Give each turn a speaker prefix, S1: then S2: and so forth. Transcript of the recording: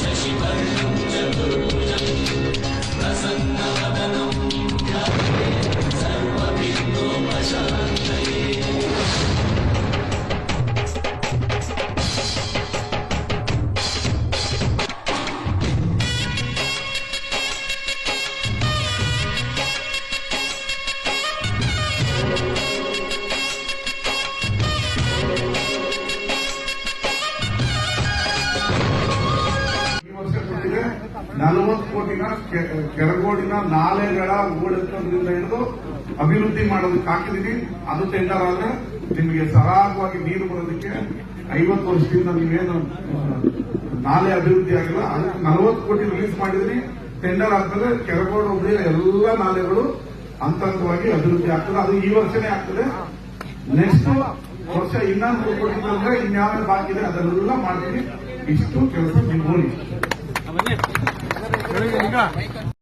S1: Shashi Varnam Chaturvedi ನಲವತ್ತು ಕೋಟಿನ ಕೆರಗೋಡಿನ ನಾಲೆಗಳ ಓಡಿಸೋದ್ರಿಂದ ಹಿಡಿದು ಅಭಿವೃದ್ಧಿ ಮಾಡೋದಕ್ಕೆ ಹಾಕಿದೀನಿ ಅದು ಟೆಂಡರ್ ಆದ್ರೆ ನಿಮಗೆ ಸರಾಗವಾಗಿ ನೀರು ಬರೋದಕ್ಕೆ ಐವತ್ತು ವರ್ಷದಿಂದ ನೀವೇನು ನಾಲೆ ಅಭಿವೃದ್ಧಿ ಆಗಿಲ್ಲ. ಅದಕ್ಕೆ ನಲವತ್ತು ಕೋಟಿ ರಿಲೀಸ್ ಮಾಡಿದ್ರಿ ಟೆಂಡರ್ ಆಗ್ತದೆ. ಕೆರಗೋಡು ಎಲ್ಲ ನಾಲೆಗಳು ಹಂತ ಹಂತವಾಗಿ ಅಭಿವೃದ್ಧಿ ಆಗ್ತದೆ. ಅದು ಈ ವರ್ಷನೇ ಆಗ್ತದೆ. ನೆಕ್ಸ್ಟ್ ವರ್ಷ ಇನ್ನೊಂದು ಕೋಟಿ ಬಂದ್ರೆ ಇನ್ಯಾವ ಬಾಕಿ ಇದೆ ಅದನ್ನೆಲ್ಲ ಮಾಡ್ತೀನಿ. ಇಷ್ಟು ಕೆಲಸ 一
S2: 个。